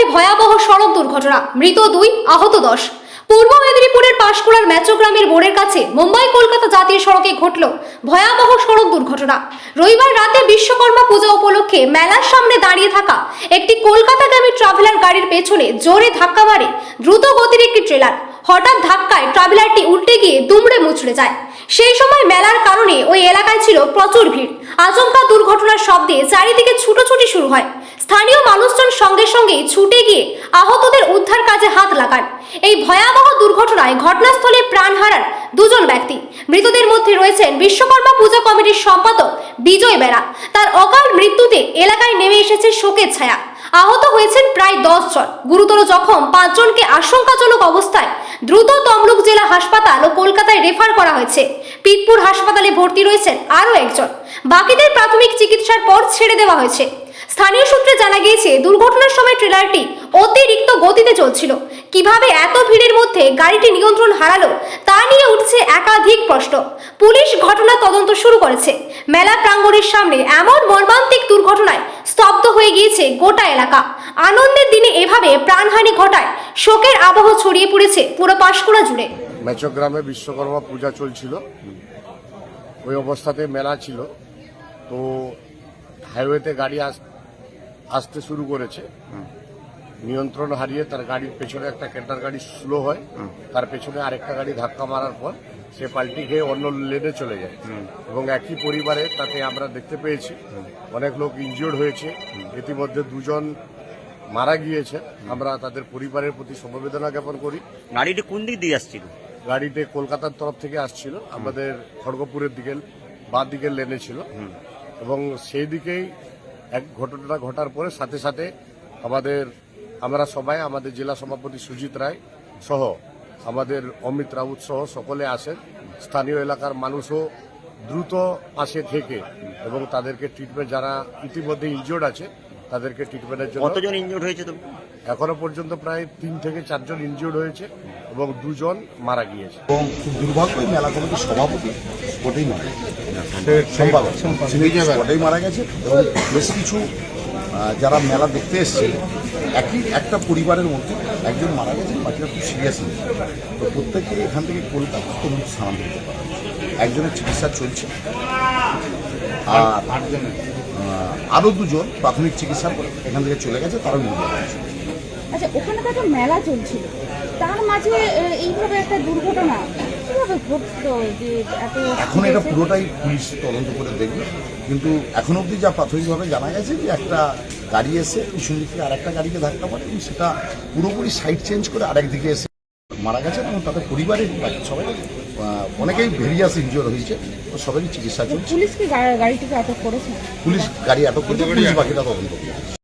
ঝাড়গ্রামে ভয়াবহ সড়ক দুর্ঘটনা, মৃত দুই, আহত দশ। পূর্ব মেদিনীপুরের পাঁশকুড়ার ম্যাচোগ্রামের মোড়ের কাছে মুম্বাই কলকাতা জাতীয় সড়কে ঘটল ভয়াবহ সড়ক দুর্ঘটনা। রবিবার রাতে বিশ্বকর্মা পূজা উপলক্ষে মেলার সামনে দাঁড়িয়ে থাকা একটি কলকাতাগামী ট্রাভেলার গাড়ির পেছনে জোরে ধাক্কা মারে দ্রুত গতির একটি ট্রেলার। হঠাৎ ধাক্কায় ট্রাভেলারটি উল্টে গিয়ে দুমড়ে মুচড়ে যায়। সেই সময় মেলার কারণে ওই এলাকায় ছিল প্রচুর ভিড়। আচমকা দুর্ঘটনার শব্দে চারিদিকে ছুটোছুটি শুরু হয়। স্থানীয় মানুষজন আহতদের উদ্ধার কাজে হাত লাগান। এই ভয়াবহ দুর্ঘটনায় ঘটনাস্থলে প্রাণ হারান দুজন ব্যক্তি। মৃতদের মধ্যে রয়েছেন বিশ্বকর্মা পূজা কমিটির সম্পাদক বিজয় বেরা। তার অকাল মৃত্যুতে এলাকায় নেমে এসেছে শোকের ছায়া। আহত হয়েছেন প্রায় দশ জন। গুরুতর জখম পাঁচজনকে আশঙ্কাজনক অবস্থায় দ্রুত তমলুক জেলা হাসপাতাল ও কলকাতায় রেফার করা হয়েছে। পিতপুর হাসপাতালে ভর্তি রয়েছেন আরও একজন। বাকিদের প্রাথমিক চিকিৎসার পর ছেড়ে দেওয়া হয়েছে। স্থানীয় সূত্রে জানা গিয়েছে, দুর্ঘটনার সময় ট্রেলারটি অতিরিক্ত গতিতে চলছিল। কীভাবে এত ভিড়ের মধ্যে গাড়িটি নিয়ন্ত্রণ হারালো, তা নিয়ে উঠছে একাধিক প্রশ্ন। পুলিশ ঘটনা তদন্ত শুরু করেছে। মেলা প্রাঙ্গণের সামনে এমন মর্মান্তিক দুর্ঘটনায় স্তব্ধ হয়ে গিয়েছে গোটা এলাকা। আনন্দের দিনে এভাবে প্রাণহানি ঘটায়, শোকের আবহ ছড়িয়ে পড়েছে পুরো পাঁশকুড়া জুড়ে। মেচগ্রামে বিশ্বকর্মা পূজা চলছিল। ওই অবস্থাতে মেলা ছিল। তো হাইওয়েতে গাড়ি আস- আসতে শুরু করেছে। নিয়ন্ত্রণ হারিয়ে তার গাড়ির পেছনে একটা ক্যান্টার গাড়ি স্লো হয়। তার পেছনে আরেকটা গাড়ি ধাক্কা মারার পর সে পাল্টি খেয়ে অন্য লেনে চলে যায়। এবং একই পরিবারে তাতে আমরা দেখতে পেয়েছি অনেক লোক ইনজিওর্ড হয়েছে। ইতিমধ্যে দুজন মারা গিয়েছে। আমরা তাদের পরিবারের প্রতি সমবেদনা জ্ঞাপন করি। গাড়িটি কোন দিক দিয়ে আসছিল? গাড়িতে কলকাতার তরফ থেকে আসছিল। আমাদের খড়গপুরের দিকে বা দিকের লেনে ছিল। এবং সেই দিকেই এক ঘটনাটা ঘটার পরে সাথে সাথে আমাদের আমরা সবাই আমাদের জেলা সভাপতি সুজিত রায় সহ আমাদের অমিত রাউত সহ সকলে আসেন। স্থানীয় এলাকার মানুষও দ্রুত পাশে থেকে এবং তাদেরকে ট্রিটমেন্ট যারা ইতিমধ্যে ইনজিওর্ড আছে তাদেরকে ট্রিটমেন্টের জন্য কতজন ইনজুর্ড হয়েছে এখনও পর্যন্ত প্রায় তিন থেকে চারজন ইনজিওর্ড হয়েছে। এবং দুজন মারা গিয়েছে। এবং খুব দুর্ভাগ্য মেলা কমিটির সভাপতি ওটাই মারা গেছে। সম্পাদক ওটাই মারা গেছে এবং বেশ কিছু যারা মেলা দেখতে এসছে একই একটা পরিবারের মধ্যে একজন মারা গেছে বাকিরা খুব সিরিয়াস তো প্রত্যেকে এখান থেকে কলকাতা তমলুক স্থানান্তরিত করা হয়েছে। একজনের চিকিৎসা চলছে। আর আরও দুজন প্রাথমিক চিকিৎসার পর এখান থেকে চলে গেছে তারাও হয়েছে। আচ্ছা ওখানে তো একটা মেলা চলছিল। তার মাঝে এইভাবে একটা দুর্ঘটনা কীভাবে ঘটলো যে এত এখন এটা পুরোটাই পুলিশ তদন্ত করে দেখবে। কিন্তু এখন অবধি যা প্রাথমিকভাবে জানা গেছে যে একটা গাড়ি এসে পিছন দিক থেকে আরেকটা গাড়িকে ধাক্কা মারে এবং সেটা পুরোপুরি সাইড চেঞ্জ করে আরেক দিকে এসে মারা গেছে এবং তাদের পরিবারের বাকি সবাই অনেকেই ভেরিয়াস ইনজিওর হয়েছে তো সবারই চিকিৎসা চলছে। পুলিশ কি গাড়িটিকে আটক করেছে? পুলিশ গাড়ি আটক করছে পুলিশ বাকিটা তদন্ত করছে